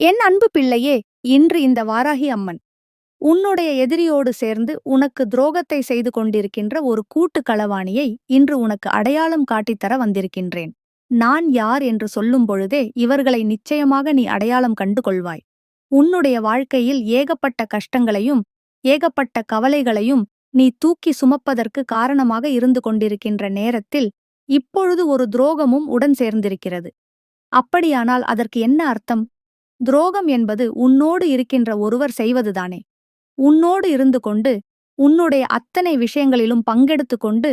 என் அன்பு பிள்ளையே இன்று இந்த வாராகி அம்மன். உன்னுடைய எதிரியோடு சேர்ந்து உனக்கு துரோகத்தை செய்து கொண்டிருக்கின்ற ஒரு கூட்டு களவாணியை இன்று உனக்கு அடையாளம் காட்டித்தர வந்திருக்கின்றேன். நான் யார் என்று சொல்லும் பொழுதே இவர்களை நிச்சயமாக நீ அடையாளம் கண்டு கொள்வாய். உன்னுடைய வாழ்க்கையில் ஏகப்பட்ட கஷ்டங்களையும் ஏகப்பட்ட கவலைகளையும் நீ தூக்கி சுமப்பதற்கு காரணமாக இருந்து கொண்டிருக்கின்ற நேரத்தில் இப்பொழுது ஒரு துரோகமும் உடன் சேர்ந்திருக்கிறது. அப்படியானால் அதற்கு என்ன அர்த்தம்? துரோகம் என்பது உன்னோடு இருக்கின்ற ஒருவர் செய்வதுதானே. உன்னோடு இருந்து கொண்டு உன்னுடைய அத்தனை விஷயங்களிலும் பங்கெடுத்து கொண்டு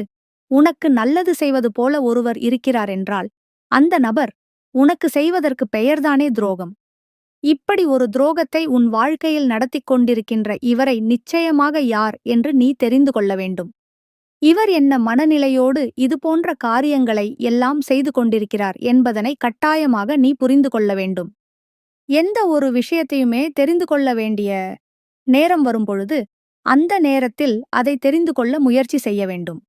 உனக்கு நல்லது செய்வது போல ஒருவர் இருக்கிறார் என்றால் அந்த நபர் உனக்கு செய்வதற்கு பெயர்தானே துரோகம். இப்படி ஒரு துரோகத்தை உன் வாழ்க்கையில் நடத்திக் கொண்டிருக்கின்ற இவரை நிச்சயமாக யார் என்று நீ தெரிந்து கொள்ள வேண்டும். இவர் என்ன மனநிலையோடு இதுபோன்ற காரியங்களை எல்லாம் செய்து கொண்டிருக்கிறார் என்பதனை கட்டாயமாக நீ புரிந்து கொள்ள வேண்டும். எந்த ஒரு விஷயத்தையுமே தெரிந்து கொள்ள வேண்டிய நேரம் வரும்பொழுது அந்த நேரத்தில் அதை தெரிந்து கொள்ள முயற்சி செய்ய வேண்டும்.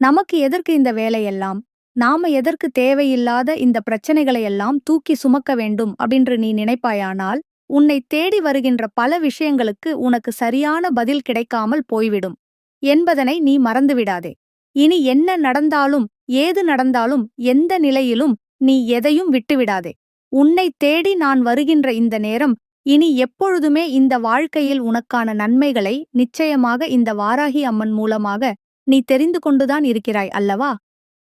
நமக்கு எதற்கு இந்த வேலையெல்லாம்? நாம எதற்கு தேவையில்லாத இந்த பிரச்சனைகளையெல்லாம் தூக்கி சுமக்க வேண்டும் அப்படின்று நீ நினைப்பாயானால் உன்னை தேடி வருகின்ற பல விஷயங்களுக்கு உனக்கு சரியான பதில் கிடைக்காமல் போய்விடும். என்பதனை நீ மறந்துவிடாதே இனி என்ன நடந்தாலும் ஏது நடந்தாலும் எந்த நிலையிலும் நீ எதையும் விட்டுவிடாதே உன்னை தேடி நான் வருகின்ற இந்த நேரம் இனி எப்பொழுதுமே இந்த வாழ்க்கையில் உனக்கான நன்மைகளை நிச்சயமாக இந்த வாராகி அம்மன் மூலமாக நீ தெரிந்து கொண்டுதான் இருக்கிறாய் அல்லவா?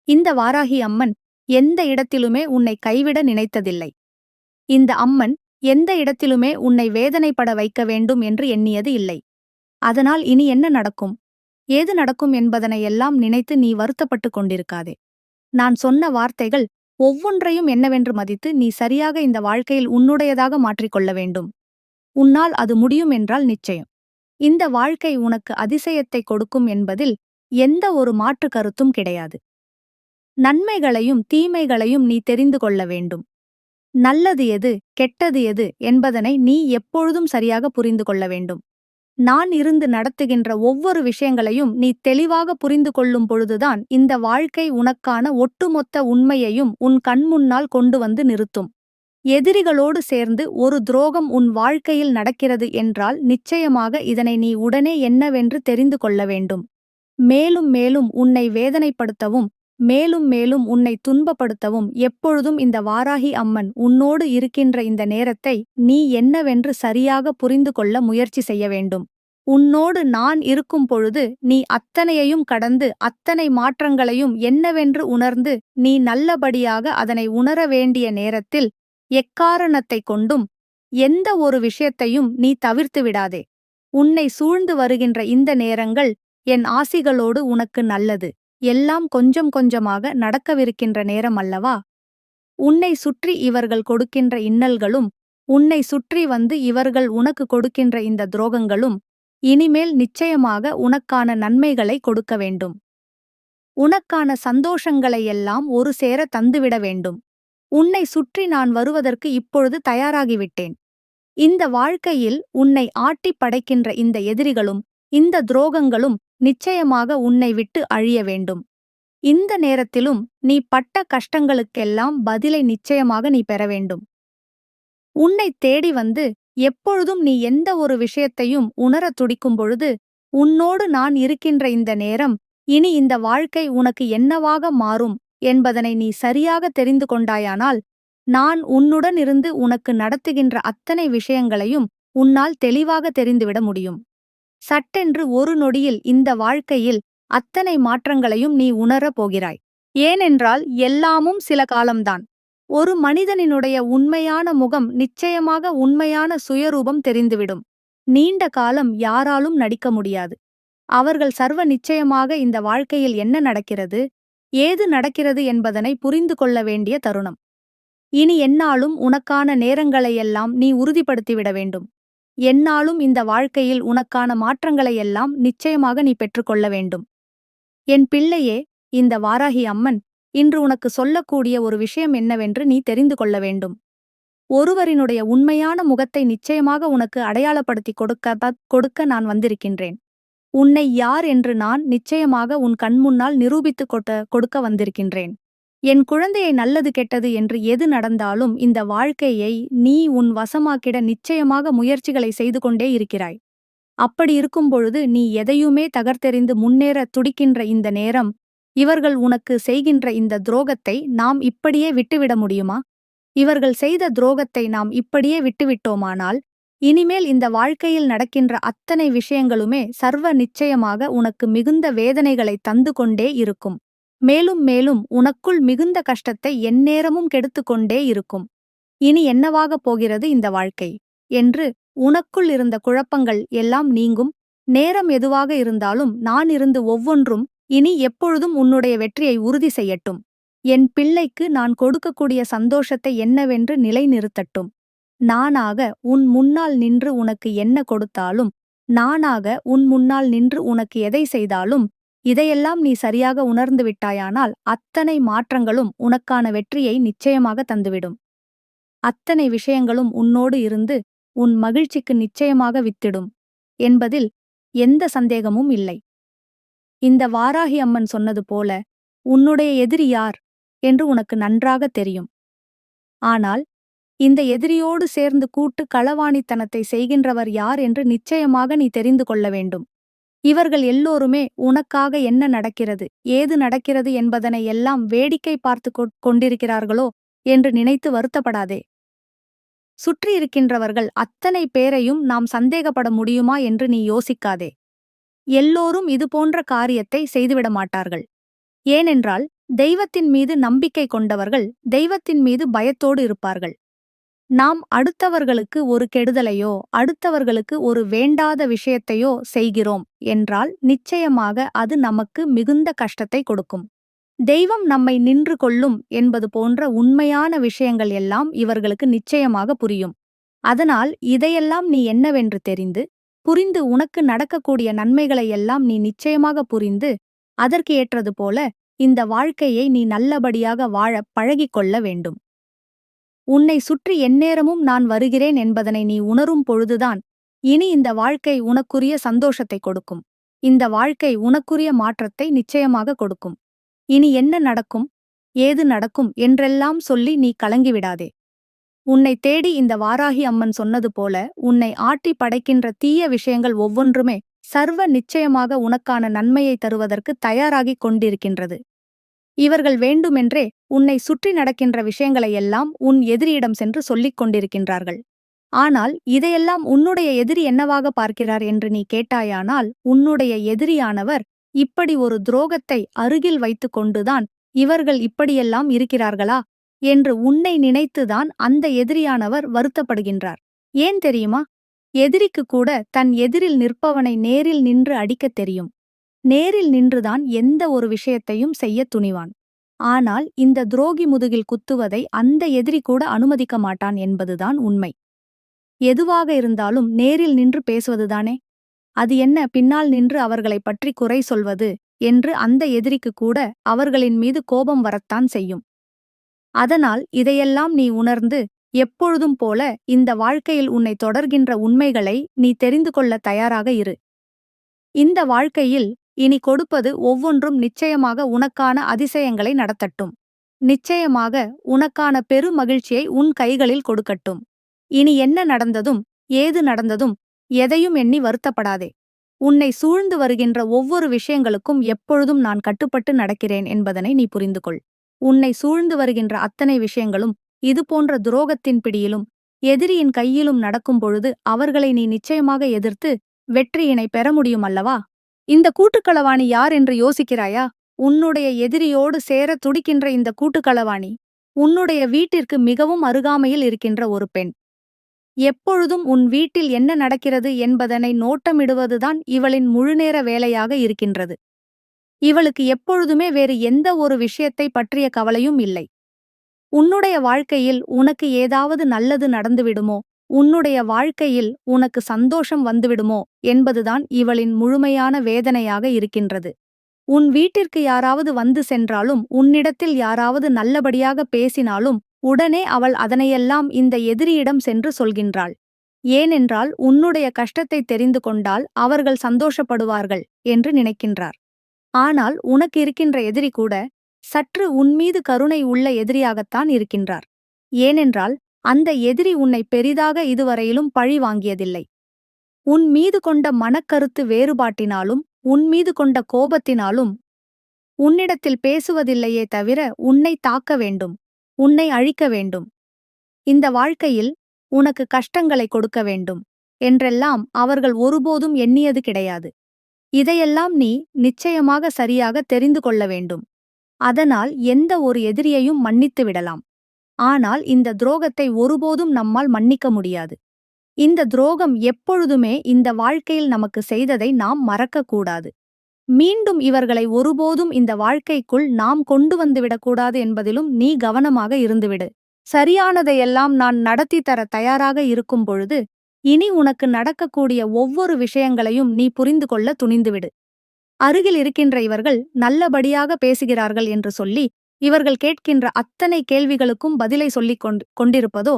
இந்த வாராகி அம்மன் எந்த இடத்திலுமே உன்னை கைவிட நினைத்ததில்லை. இந்த அம்மன் எந்த இடத்திலுமே உன்னை வேதனைப்பட வைக்க வேண்டும் என்று எண்ணியது இல்லை. அதனால் இனி என்ன நடக்கும்? ஏது நடக்கும் என்பதனையெல்லாம் நினைத்து நீ வருத்தப்பட்டுக் கொண்டிருக்காதே. நான் சொன்ன வார்த்தைகள் ஒவ்வொன்றையும் என்னவென்று மதித்து நீ சரியாக இந்த வாழ்க்கையில் உன்னுடையதாக மாற்றிக்கொள்ள வேண்டும். உன்னால் அது முடியும் என்றால் நிச்சயம். இந்த வாழ்க்கை உனக்கு அதிசயத்தை கொடுக்கும் என்பதில் எந்த ஒரு மாற்று கருத்தும் கிடையாது. நன்மைகளையும் தீமைகளையும் நீ தெரிந்து கொள்ள வேண்டும். நல்லது எது கெட்டது எது என்பதனை நீ எப்பொழுதும் சரியாக புரிந்து கொள்ள வேண்டும். நான் இருந்து நடத்துகின்ற ஒவ்வொரு விஷயங்களையும் நீ தெளிவாக புரிந்து கொள்ளும் பொழுதுதான் இந்த வாழ்க்கை உனக்கான ஒட்டுமொத்த உண்மையையும் உன் கண்முன்னால் கொண்டு வந்து நிறுத்தும். எதிரிகளோடு சேர்ந்து ஒரு துரோகம் உன் வாழ்க்கையில் நடக்கிறது என்றால் நிச்சயமாக இதனை நீ உடனே என்னவென்று தெரிந்து கொள்ள வேண்டும். மேலும் மேலும் உன்னை வேதனைப்படுத்தவும் மேலும் மேலும் உன்னை துன்பப்படுத்தவும். எப்பொழுதும் இந்த வாராகி அம்மன் உன்னோடு இருக்கின்ற இந்த நேரத்தை நீ என்னவென்று சரியாக புரிந்து கொள்ள முயற்சி செய்ய வேண்டும். உன்னோடு நான் இருக்கும் பொழுது நீ அத்தனையையும் கடந்து அத்தனை மாற்றங்களையும் என்னவென்று உணர்ந்து நீ நல்லபடியாக அதனை உணர வேண்டிய நேரத்தில் எக்காரணத்தைக் கொண்டும் எந்த ஒரு விஷயத்தையும் நீ தவிர்த்து விடாதே. உன்னை சூழ்ந்து வருகின்ற இந்த நேரங்கள் என் ஆசிகளோடு உனக்கு நல்லது. எல்லாம் கொஞ்சம் கொஞ்சமாக நடக்கவிருக்கின்ற நேரம் அல்லவா? உன்னை சுற்றி இவர்கள் கொடுக்கின்ற இன்னல்களும் உன்னை சுற்றி வந்து இவர்கள் உனக்கு கொடுக்கின்ற இந்த துரோகங்களும் இனிமேல் நிச்சயமாக உனக்கான நன்மைகளை கொடுக்க வேண்டும். உனக்கான சந்தோஷங்களையெல்லாம் ஒரு சேர தந்துவிட வேண்டும். உன்னை சுற்றி நான் வருவதற்கு இப்பொழுது தயாராகிவிட்டேன். இந்த வாழ்க்கையில் உன்னை ஆட்டிப் படைக்கின்ற இந்த எதிரிகளும் இந்த துரோகங்களும் நிச்சயமாக உன்னை விட்டு அழிய வேண்டும். இந்த நேரத்திலும் நீ பட்ட கஷ்டங்களுக்கெல்லாம் பதிலை நிச்சயமாக நீ பெற வேண்டும். உன்னை தேடி வந்து எப்பொழுதும் நீ எந்த ஒரு விஷயத்தையும் உணரத் துடிக்கும் பொழுது உன்னோடு நான் இருக்கின்ற இந்த நேரம் இனி இந்த வாழ்க்கை உனக்கு என்னவாக மாறும் என்பதனை நீ சரியாக தெரிந்து கொண்டாயானால் நான் உன்னுடன் இருந்து உனக்கு நடத்துகின்ற அத்தனை விஷயங்களையும் உன்னால் தெளிவாக தெரிந்துவிட முடியும். சட்டென்று ஒரு நொடியில் இந்த வாழ்க்கையில் அத்தனை மாற்றங்களையும் நீ உணரப் போகிறாய். ஏனென்றால் எல்லாமும் சில காலம்தான். ஒரு மனிதனினுடைய உண்மையான முகம் நிச்சயமாக உண்மையான சுயரூபம் தெரிந்துவிடும். நீண்ட காலம் யாராலும் நடிக்க முடியாது. அவர்கள் சர்வ நிச்சயமாக இந்த வாழ்க்கையில் என்ன நடக்கிறது ஏது நடக்கிறது என்பதனை புரிந்து கொள்ள வேண்டிய தருணம். இனி என்னாலும் உனக்கான நேரங்களையெல்லாம் நீ உறுதிப்படுத்திவிட வேண்டும். என்னாலும் இந்த வாழ்க்கையில் உனக்கான மாற்றங்களையெல்லாம் நிச்சயமாக நீ பெற்றுக்கொள்ள வேண்டும். என் பிள்ளையே இந்த வாராகி அம்மன் இன்று உனக்கு சொல்லக்கூடிய ஒரு விஷயம் என்னவென்று நீ தெரிந்து கொள்ள வேண்டும். ஒருவரினுடைய உண்மையான முகத்தை நிச்சயமாக உனக்கு அடையாளப்படுத்தி கொடுக்க கொடுக்க நான் வந்திருக்கின்றேன். உன்னை யார் என்று நான் நிச்சயமாக உன் கண்முன்னால் நிரூபித்துக் கொட்ட கொடுக்க வந்திருக்கின்றேன். என் குழந்தையை நல்லது கெட்டது என்று எது நடந்தாலும் இந்த வாழ்க்கையை நீ உன் வசமாக்கிட நிச்சயமாக முயற்சிகளை செய்து கொண்டே இருக்கிறாய். அப்படி இருக்கும்பொழுது நீ எதையுமே தகர்த்தெறிந்து முன்னேற துடிக்கின்ற இந்த நேரம் இவர்கள் உனக்கு செய்கின்ற இந்த துரோகத்தை நாம் இப்படியே விட்டுவிட முடியுமா? இவர்கள் செய்த துரோகத்தை நாம் இப்படியே விட்டுவிட்டோமானால் இனிமேல் இந்த வாழ்க்கையில் நடக்கின்ற அத்தனை விஷயங்களுமே சர்வ நிச்சயமாக உனக்கு மிகுந்த வேதனைகளை தந்து கொண்டே இருக்கும். மேலும் மேலும் உனக்குள் மிகுந்த கஷ்டத்தை எந்நேரமும் கெடுத்துக்கொண்டே இருக்கும். இனி என்னவாகப் போகிறது இந்த வாழ்க்கை? என்று உனக்குள் இருந்த குழப்பங்கள் எல்லாம் நீங்கும். நேரம் எதுவாக இருந்தாலும் நான் இருந்து ஒவ்வொன்றும் இனி எப்பொழுதும் உன்னுடைய வெற்றியை உறுதி செய்யட்டும். என் பிள்ளைக்கு நான் கொடுக்கக்கூடிய சந்தோஷத்தை என்னவென்று நிலைநிறுத்தட்டும். நானாக உன் முன்னால் நின்று உனக்கு என்ன கொடுத்தாலும் நானாக உன் முன்னால் நின்று உனக்கு எதை செய்தாலும் இதையெல்லாம் நீ சரியாக உணர்ந்து விட்டாயானால் அத்தனை மாற்றங்களும் உனக்கான வெற்றியை நிச்சயமாக தந்துவிடும். அத்தனை விஷயங்களும் உன்னோடு இருந்து உன் மகிழ்ச்சிக்கு நிச்சயமாக வித்திடும் என்பதில் எந்த சந்தேகமும் இல்லை. இந்த வாராகி அம்மன் சொன்னது போல உன்னுடைய எதிரி யார் என்று உனக்கு நன்றாக தெரியும். ஆனால் இந்த எதிரியோடு சேர்ந்து கூட்டு களவாணித்தனத்தை செய்கின்றவர் யார் என்று நிச்சயமாக நீ தெரிந்து கொள்ள வேண்டும். இவர்கள் எல்லோருமே உனக்காக என்ன நடக்கிறது? ஏது நடக்கிறது என்பதனை எல்லாம் வேடிக்கை பார்த்து கொண்டிருக்கிறார்களோ என்று நினைத்து வருத்தப்படாதே. சுற்றியிருக்கின்றவர்கள் அத்தனை பேரையும் நாம் சந்தேகப்பட முடியுமா என்று நீ யோசிக்காதே. எல்லோரும் இதுபோன்ற காரியத்தை செய்துவிட மாட்டார்கள். ஏனென்றால் தெய்வத்தின் மீது நம்பிக்கை கொண்டவர்கள் தெய்வத்தின் மீது பயத்தோடு இருப்பார்கள். நாம் அடுத்தவர்களுக்கு ஒரு கெடுதலையோ அடுத்தவர்களுக்கு ஒரு வேண்டாத விஷயத்தையோ செய்கிறோம் என்றால் நிச்சயமாக அது நமக்கு மிகுந்த கஷ்டத்தை கொடுக்கும். தெய்வம் நம்மை நின்று கொள்ளும் என்பது போன்ற உண்மையான விஷயங்கள் எல்லாம் இவர்களுக்கு நிச்சயமாக புரியும். அதனால் இதையெல்லாம் நீ என்னவென்று தெரிந்து புரிந்து உனக்கு நடக்கக்கூடிய நன்மைகளை எல்லாம் நீ நிச்சயமாக புரிந்து அதற்கு ஏற்றது போல இந்த வாழ்க்கையை நீ நல்லபடியாக வாழ பழகிக்கொள்ள வேண்டும். உன்னை சுற்றி எந்நேரமும் நான் வருகிறேன் என்பதனை நீ உணரும் பொழுதுதான் இனி இந்த வாழ்க்கை உனக்குரிய சந்தோஷத்தை கொடுக்கும். இந்த வாழ்க்கை உனக்குரிய மாற்றத்தை நிச்சயமாக கொடுக்கும். இனி என்ன நடக்கும்? ஏது நடக்கும்? என்றெல்லாம் சொல்லி நீ கலங்கிவிடாதே. உன்னை தேடி இந்த வாராகி அம்மன் சொன்னது போல உன்னை ஆட்டி படைக்கின்ற தீய விஷயங்கள் ஒவ்வொன்றுமே சர்வ நிச்சயமாக உனக்கான நன்மையை தருவதற்கு தயாராகிக் கொண்டிருக்கின்றது. இவர்கள் வேண்டுமென்றே உன்னை சுற்றி நடக்கின்ற விஷயங்களையெல்லாம் உன் எதிரியிடம் சென்று சொல்லிக் கொண்டிருக்கின்றார்கள். ஆனால் இதையெல்லாம் உன்னுடைய எதிரி என்னவாக பார்க்கிறார் என்று நீ கேட்டாயானால் உன்னுடைய எதிரியானவர் இப்படி ஒரு துரோகத்தை அருகில் வைத்து கொண்டுதான் இவர்கள் இப்படியெல்லாம் இருக்கிறார்களா என்று உன்னை நினைத்துதான் அந்த எதிரியானவர் வருத்தப்படுகின்றார். ஏன் தெரியுமா? எதிரிக்கு கூட தன் எதிரில் நிற்பவனை நேரில் நின்று அடிக்கத் தெரியும். நேரில் நின்றுதான் எந்த ஒரு விஷயத்தையும் செய்ய துணிவான். ஆனால் இந்த துரோகி முதுகில் குத்துவதை அந்த எதிரி கூட அனுமதிக்க மாட்டான் என்பதுதான் உண்மை. எதுவாக இருந்தாலும் நேரில் நின்று பேசுவதுதானே? அது என்ன பின்னால் நின்று அவர்களைப் பற்றி குறை சொல்வது என்று அந்த எதிரிக்கு கூட அவர்களின் மீது கோபம் வரத்தான் செய்யும். அதனால் இதையெல்லாம் நீ உணர்ந்து எப்பொழுதும் போல இந்த வாழ்க்கையில் உன்னை தொடர்கின்ற உண்மைகளை நீ தெரிந்து கொள்ள தயாராக இரு. இந்த வாழ்க்கையில் இனி கொடுப்பது ஒவ்வொன்றும் நிச்சயமாக உனக்கான அதிசயங்களை நடத்தட்டும். நிச்சயமாக உனக்கான பெரு மகிழ்ச்சியை உன் கைகளில் கொடுக்கட்டும். இனி என்ன நடந்ததும் ஏது நடந்ததும் எதையும் எண்ணி வருத்தப்படாதே. உன்னை சூழ்ந்து வருகின்ற ஒவ்வொரு விஷயங்களுக்கும் எப்பொழுதும் நான் கட்டுப்பட்டு நடக்கிறேன் என்பதனை நீ புரிந்து கொள் உன்னை சூழ்ந்து வருகின்ற அத்தனை விஷயங்களும் இதுபோன்ற துரோகத்தின் பிடியிலும் எதிரியின் கையிலும் நடக்கும் பொழுது அவர்களை நீ நிச்சயமாக எதிர்த்து வெற்றியினை பெற முடியும் அல்லவா? இந்த கூட்டுக்களவாணி யார் என்று யோசிக்கிறாயா? உன்னுடைய எதிரியோடு சேர துடிக்கின்ற இந்த கூட்டுக்களவாணி உன்னுடைய வீட்டிற்கு மிகவும் அருகாமையில் இருக்கின்ற ஒரு பெண். எப்பொழுதும் உன் வீட்டில் என்ன நடக்கிறது என்பதனை நோட்டமிடுவதுதான் இவளின் முழுநேர வேலையாக இருக்கின்றது. இவளுக்கு எப்பொழுதுமே வேறு எந்த ஒரு விஷயத்தை பற்றிய கவலையும் இல்லை. உன்னுடைய வாழ்க்கையில் உனக்கு ஏதாவது நல்லது நடந்துவிடுமோ? உன்னுடைய வாழ்க்கையில் உனக்கு சந்தோஷம் வந்துவிடுமோ என்பதுதான் இவளின் முழுமையான வேதனையாக இருக்கின்றது. உன் வீட்டிற்கு யாராவது வந்து சென்றாலும் உன்னிடத்தில் யாராவது நல்லபடியாக பேசினாலும் உடனே அவள் அதனையெல்லாம் இந்த எதிரியிடம் சென்று சொல்கின்றாள். ஏனென்றால் உன்னுடைய கஷ்டத்தை தெரிந்து கொண்டால் அவர்கள் சந்தோஷப்படுவார்கள் என்று நினைக்கின்றார். ஆனால் உனக்கு இருக்கின்ற எதிரி கூட சற்று உன்மீது கருணை உள்ள எதிரியாகத்தான் இருக்கின்றார். ஏனென்றால் அந்த எதிரி உன்னை பெரிதாக இதுவரையிலும் பழி வாங்கியதில்லை. உன் மீது கொண்ட மனக்கருத்து வேறுபாட்டினாலும் உன் மீது கொண்ட கோபத்தினாலும் உன்னிடத்தில் பேசுவதில்லையே தவிர உன்னை தாக்க வேண்டும் உன்னை அழிக்க வேண்டும். இந்த வாழ்க்கையில் உனக்கு கஷ்டங்களை கொடுக்க வேண்டும் என்றெல்லாம் அவர்கள் ஒருபோதும் எண்ணியது கிடையாது. இதையெல்லாம் நீ நிச்சயமாக சரியாக தெரிந்து கொள்ள வேண்டும். அதனால் எந்த ஒரு எதிரியையும் மன்னித்து விடலாம். ஆனால் இந்த துரோகத்தை ஒருபோதும் நம்மால் மன்னிக்க முடியாது. இந்த துரோகம் எப்பொழுதுமே இந்த வாழ்க்கையில் நமக்கு செய்ததை நாம் மறக்கக்கூடாது மீண்டும் இவர்களை ஒருபோதும் இந்த வாழ்க்கைக்குள் நாம் கொண்டு வந்துவிடக்கூடாது என்பதிலும் நீ கவனமாக இருந்துவிடு. சரியானதையெல்லாம் நான் நடத்தி தர தயாராக இருக்கும் பொழுது இனி உனக்கு நடக்கக்கூடிய ஒவ்வொரு விஷயங்களையும் நீ புரிந்து கொள்ள துணிந்துவிடு. அருகில் இருக்கின்ற இவர்கள் நல்லபடியாக பேசுகிறார்கள் என்று சொல்லி இவர்கள் கேட்கின்ற அத்தனை கேள்விகளுக்கும் பதிலை சொல்லிக் கொண்டு கொண்டிருப்பதோ?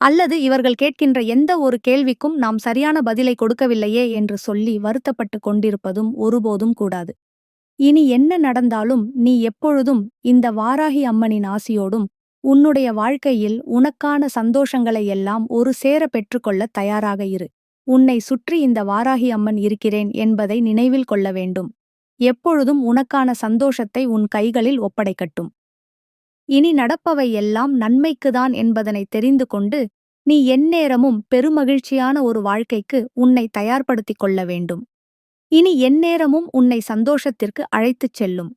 அல்லது இவர்கள் கேட்கின்ற எந்த ஒரு கேள்விக்கும் நாம் சரியான பதிலை கொடுக்கவில்லையே என்று சொல்லி வருத்தப்பட்டு கொண்டிருப்பதும் ஒருபோதும் கூடாது. இனி என்ன நடந்தாலும் நீ எப்பொழுதும் இந்த வாராகி அம்மனின் ஆசியோடும் உன்னுடைய வாழ்க்கையில் உனக்கான சந்தோஷங்களை எல்லாம் ஒரு சேர பெற்றுக்கொள்ள தயாராக இரு. உன்னை சுற்றி இந்த வாராகி அம்மன் இருக்கிறேன் என்பதை நினைவில் கொள்ள வேண்டும். எப்பொழுதும் உனக்கான சந்தோஷத்தை உன் கைகளில் ஒப்படைக்கட்டும். இனி நடப்பவை எல்லாம் நன்மைக்குதான் என்பதனை தெரிந்து கொண்டு நீ எந்நேரமும் பெருமகிழ்ச்சியான ஒரு வாழ்க்கைக்கு உன்னை தயார்படுத்திக் கொள்ள வேண்டும். இனி எந்நேரமும் உன்னை சந்தோஷத்திற்கு அழைத்துச் செல்லும்.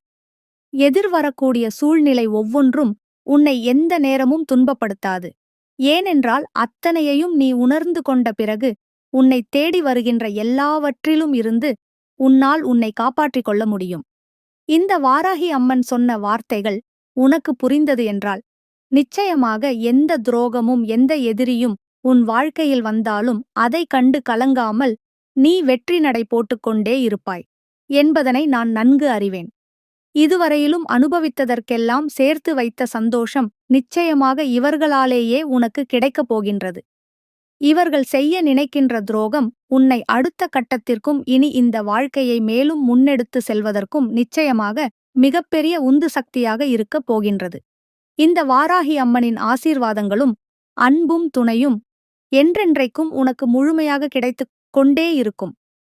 எதிர்வரக்கூடிய சூழ்நிலை ஒவ்வொன்றும் உன்னை எந்த நேரமும் துன்பப்படுத்தாது. ஏனென்றால் அத்தனையையும் நீ உணர்ந்து கொண்ட பிறகு உன்னை தேடி வருகின்ற எல்லாவற்றிலும் இருந்து உன்னால் உன்னை காப்பாற்றிக் கொள்ள முடியும். இந்த வாராகி அம்மன் சொன்ன வார்த்தைகள் உனக்கு புரிந்தது என்றால் நிச்சயமாக எந்த துரோகமும் எந்த எதிரியும் உன் வாழ்க்கையில் வந்தாலும் அதை கண்டு கலங்காமல் நீ வெற்றி நடை போட்டுக்கொண்டே இருப்பாய் என்பதனை நான் நன்கு அறிவேன். இதுவரையிலும் அனுபவித்ததற்கெல்லாம் சேர்த்து வைத்த சந்தோஷம் நிச்சயமாக இவர்களாலேயே உனக்கு கிடைக்கப் போகின்றது. இவர்கள் செய்ய நினைக்கின்ற துரோகம் உன்னை அடுத்த கட்டத்திற்கும் இனி இந்த வாழ்க்கையை மேலும் முன்னெடுத்து செல்வதற்கும் நிச்சயமாக மிகப்பெரிய உந்து சக்தியாக இருக்கப் போகின்றது. இந்த வாராகி அம்மனின் ஆசீர்வாதங்களும் அன்பும் துணையும் என்றென்றைக்கும் உனக்கு முழுமையாக கிடைத்துக் கொண்டே இருக்கும்.